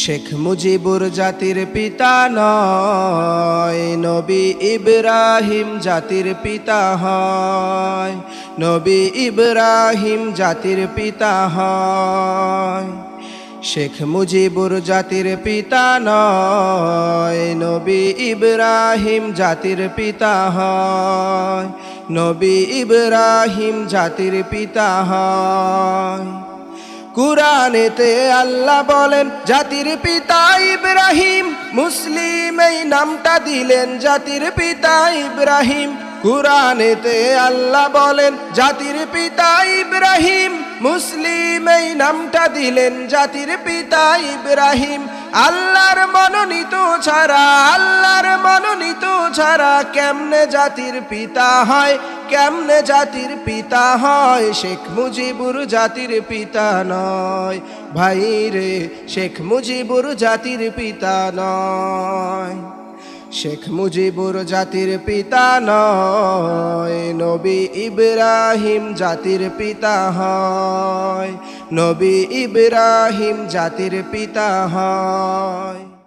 শেখ মুজিবুর জাতির পিতা নয়, নবী ইব্রাহিম জাতির পিতা হয়, নবী ইব্রাহিম জাতির পিতা হয়। শেখ মুজিবুর জাতির পিতা নয়, নবী ইব্রাহিম জাতির পিতা হয়, নবী ইব্রাহিম জাতির পিতা হয়। কুরআনেতে আল্লাহ বলেন, জাতির পিতা ইব্রাহিম, মুসলিম এই নামটা দিলেন জাতির পিতা ইব্রাহিম। কুরআনেতে আল্লাহ বলেন, জাতির পিতা ইব্রাহিম, মুসলিম এই নামটা দিলেন জাতির পিতা ইব্রাহিম। আল্লাহর মনোনীত ছাড়া, আল্লাহর মনোনীত ছাড়া কেমনে জাতির পিতা হয়? কেমনে জাতির পিতা হয়? শেখ মুজিবুর জাতির পিতা নয়। ভাই রে, শেখ মুজিবুর জাতির পিতা নয়। শেখ মুজিবুর জাতির পিতা নয়। নবী ইব্রাহিম জাতির পিতা হয়। নবী ইব্রাহিম জাতির পিতা হয়।